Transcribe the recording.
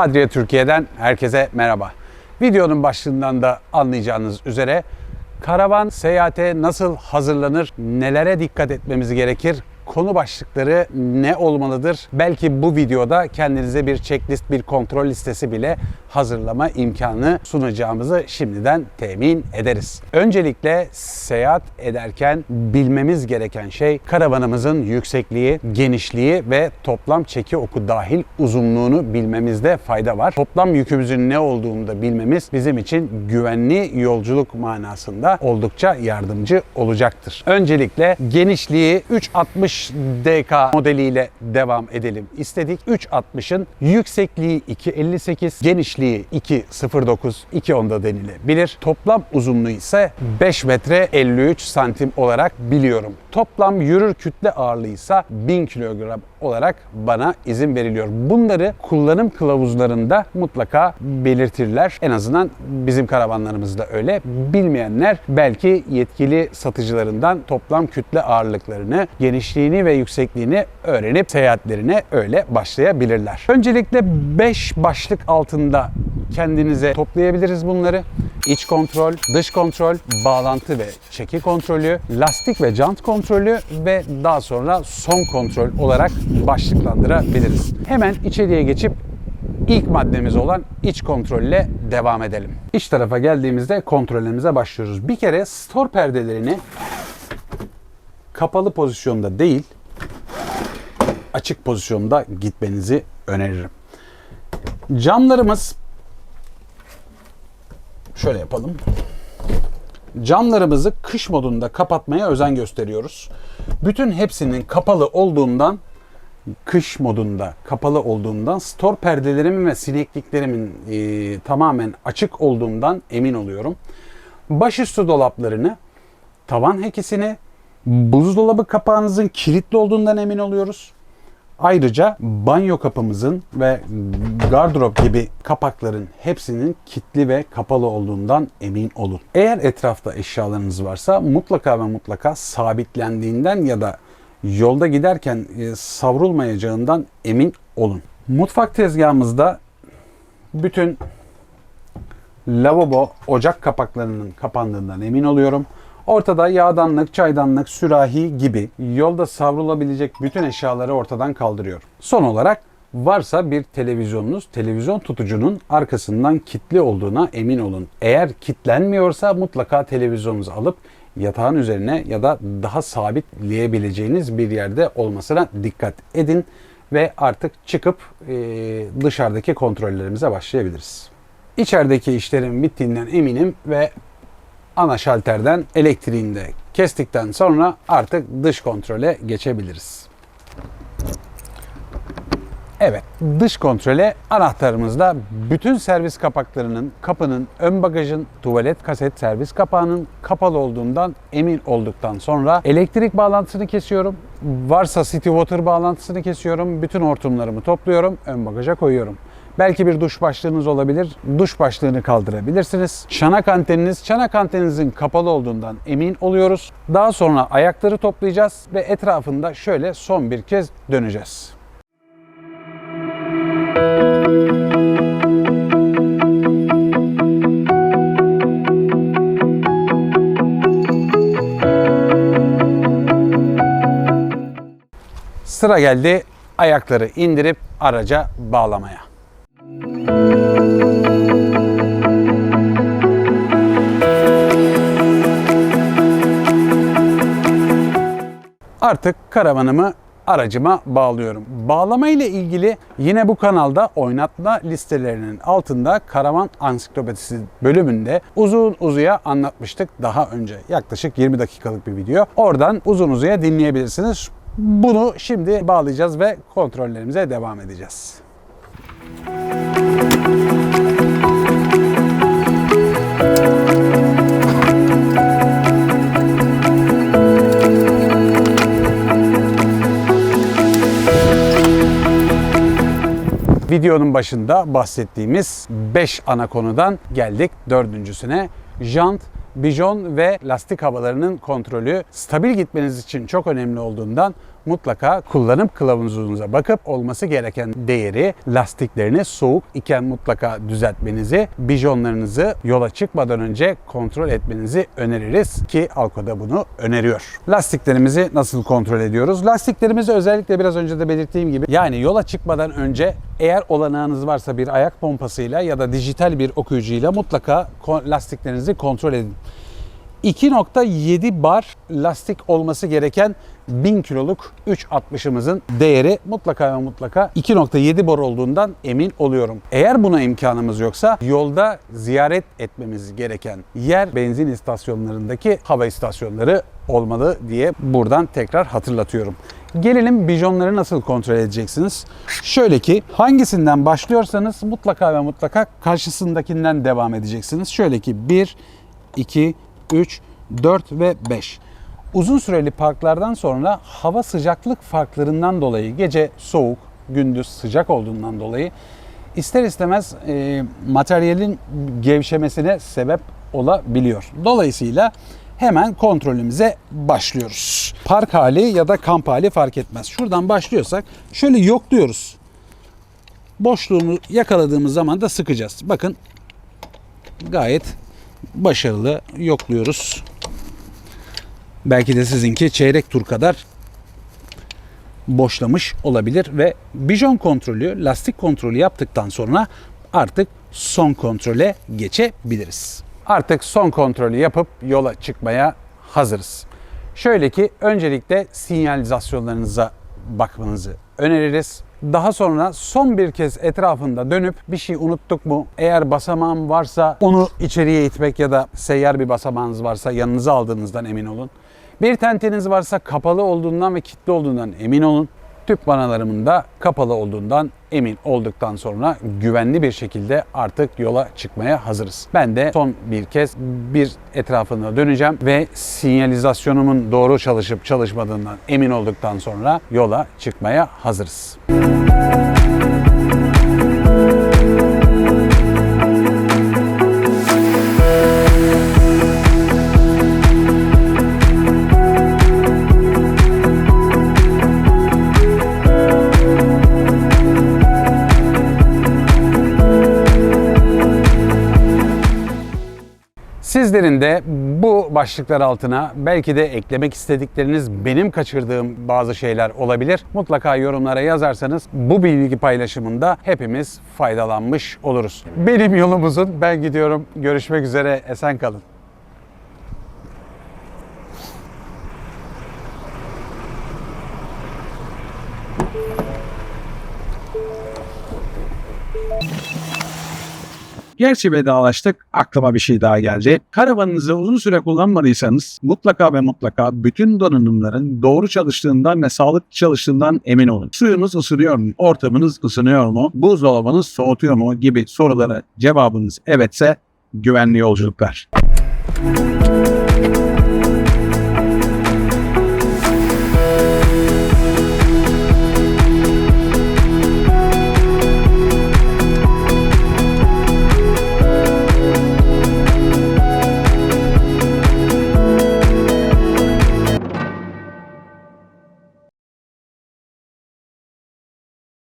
Adria Türkiye'den herkese merhaba. Videonun başlığından da anlayacağınız üzere karavan seyahate nasıl hazırlanır, nelere dikkat etmemiz gerekir, konu başlıkları ne olmalıdır? Belki bu videoda kendinize bir checklist, bir kontrol listesi bile hazırlama imkanı sunacağımızı şimdiden temin ederiz. Öncelikle seyahat ederken bilmemiz gereken şey karavanımızın yüksekliği, genişliği ve toplam çeki oku dahil uzunluğunu bilmemizde fayda var. Toplam yükümüzün ne olduğunu da bilmemiz bizim için güvenli yolculuk manasında oldukça yardımcı olacaktır. Öncelikle genişliği 360 DK modeliyle devam edelim istedik. 360'ın yüksekliği 2.58, genişliği 2.09, 2.10 da denilebilir. Toplam uzunluğu ise 5 metre 53 santim olarak biliyorum. Toplam yürür kütle ağırlığı ise 1000 kilogram olarak bana izin veriliyor. Bunları kullanım kılavuzlarında mutlaka belirtirler. En azından bizim karavanlarımızda öyle. Bilmeyenler belki yetkili satıcılarından toplam kütle ağırlıklarını, genişliğini ve yüksekliğini öğrenip seyahatlerine öyle başlayabilirler. Öncelikle 5 başlık altında kendinize toplayabiliriz bunları. İç kontrol, dış kontrol, bağlantı ve çeki kontrolü, lastik ve jant kontrolü ve daha sonra son kontrol olarak başlıklandırabiliriz. Hemen içeriye geçip ilk maddemiz olan iç kontrolle devam edelim. İç tarafa geldiğimizde kontrollerimize başlıyoruz. Bir kere store perdelerini kapalı pozisyonda değil, açık pozisyonda gitmenizi öneririm. Camlarımız şöyle yapalım. Camlarımızı kış modunda kapatmaya özen gösteriyoruz. Bütün hepsinin kapalı olduğundan kış modunda kapalı olduğundan store perdelerimin ve sinekliklerimin e, tamamen açık olduğundan emin oluyorum. Başüstü dolaplarını, tavan hekisini, buzdolabı kapağınızın kilitli olduğundan emin oluyoruz. Ayrıca banyo kapımızın ve gardırop gibi kapakların hepsinin kilitli ve kapalı olduğundan emin olun. Eğer etrafta eşyalarınız varsa mutlaka ve mutlaka sabitlendiğinden ya da yolda giderken e, savrulmayacağından emin olun. Mutfak tezgahımızda bütün lavabo, ocak kapaklarının kapandığından emin oluyorum. Ortada yağdanlık, çaydanlık, sürahi gibi yolda savrulabilecek bütün eşyaları ortadan kaldırıyorum. Son olarak varsa bir televizyonunuz, televizyon tutucunun arkasından kilitli olduğuna emin olun. Eğer kilitlenmiyorsa mutlaka televizyonunuzu alıp yatağın üzerine ya da daha sabitleyebileceğiniz bir yerde olmasına dikkat edin ve artık çıkıp e, dışarıdaki kontrollerimize başlayabiliriz. İçerideki işlerin bittiğinden eminim ve ana şalterden elektriğini de kestikten sonra artık dış kontrole geçebiliriz. Evet, dış kontrole anahtarımızda bütün servis kapaklarının, kapının, ön bagajın, tuvalet kaset servis kapağının kapalı olduğundan emin olduktan sonra elektrik bağlantısını kesiyorum. Varsa city water bağlantısını kesiyorum. Bütün hortumlarımı topluyorum, ön bagaja koyuyorum. Belki bir duş başlığınız olabilir. Duş başlığını kaldırabilirsiniz. Çanak anteniniz, çanak anteninizin kapalı olduğundan emin oluyoruz. Daha sonra ayakları toplayacağız ve etrafında şöyle son bir kez döneceğiz. Sıra geldi ayakları indirip araca bağlamaya. Artık karavanımı aracıma bağlıyorum. Bağlama ile ilgili yine bu kanalda oynatma listelerinin altında karavan ansiklopedisi bölümünde uzun uzuya anlatmıştık daha önce. Yaklaşık 20 dakikalık bir video. Oradan uzun uzuya dinleyebilirsiniz. Bunu şimdi bağlayacağız ve kontrollerimize devam edeceğiz. Videonun başında bahsettiğimiz 5 ana konudan geldik dördüncüsüne. Jant, bijon ve lastik havalarının kontrolü stabil gitmeniz için çok önemli olduğundan mutlaka kullanım kılavuzunuza bakıp olması gereken değeri lastiklerini soğuk iken mutlaka düzeltmenizi, bijonlarınızı yola çıkmadan önce kontrol etmenizi öneririz ki Alko da bunu öneriyor. Lastiklerimizi nasıl kontrol ediyoruz? Lastiklerimizi özellikle biraz önce de belirttiğim gibi yani yola çıkmadan önce eğer olanağınız varsa bir ayak pompasıyla ya da dijital bir okuyucuyla mutlaka lastiklerinizi kontrol edin. 2.7 bar lastik olması gereken 1000 kiloluk 360'ımızın değeri mutlaka ve mutlaka 2.7 bar olduğundan emin oluyorum. Eğer buna imkanımız yoksa yolda ziyaret etmemiz gereken yer benzin istasyonlarındaki hava istasyonları olmalı diye buradan tekrar hatırlatıyorum. Gelelim bijonları nasıl kontrol edeceksiniz? Şöyle ki hangisinden başlıyorsanız mutlaka ve mutlaka karşısındakinden devam edeceksiniz. Şöyle ki 1, 2, 3, 4 ve 5. Uzun süreli parklardan sonra hava sıcaklık farklarından dolayı gece soğuk, gündüz sıcak olduğundan dolayı ister istemez e, materyalin gevşemesine sebep olabiliyor. Dolayısıyla hemen kontrolümüze başlıyoruz. Park hali ya da kamp hali fark etmez. Şuradan başlıyorsak şöyle yokluyoruz. Boşluğunu yakaladığımız zaman da sıkacağız. Bakın gayet başarılı yokluyoruz. Belki de sizinki çeyrek tur kadar boşlamış olabilir ve bijon kontrolü, lastik kontrolü yaptıktan sonra artık son kontrole geçebiliriz. Artık son kontrolü yapıp yola çıkmaya hazırız. Şöyle ki öncelikle sinyalizasyonlarınıza bakmanızı öneririz. Daha sonra son bir kez etrafında dönüp bir şey unuttuk mu? Eğer basamağım varsa onu içeriye itmek ya da seyyar bir basamağınız varsa yanınıza aldığınızdan emin olun. Bir tenteniz varsa kapalı olduğundan ve kilitli olduğundan emin olun. Tüp vanalarımın da kapalı olduğundan emin olduktan sonra güvenli bir şekilde artık yola çıkmaya hazırız. Ben de son bir kez bir etrafına döneceğim ve sinyalizasyonumun doğru çalışıp çalışmadığından emin olduktan sonra yola çıkmaya hazırız. Sizlerin de bu başlıklar altına belki de eklemek istedikleriniz benim kaçırdığım bazı şeyler olabilir. Mutlaka yorumlara yazarsanız bu bilgi paylaşımında hepimiz faydalanmış oluruz. Benim yolum uzun. Ben gidiyorum. Görüşmek üzere. Esen kalın. Gerçi vedalaştık aklıma bir şey daha geldi. Karavanınızı uzun süre kullanmadıysanız mutlaka ve mutlaka bütün donanımların doğru çalıştığından ve sağlıklı çalıştığından emin olun. Suyunuz ısınıyor mu? Ortamınız ısınıyor mu? Buzdolabınız soğutuyor mu? Gibi sorulara cevabınız evetse güvenli yolculuklar.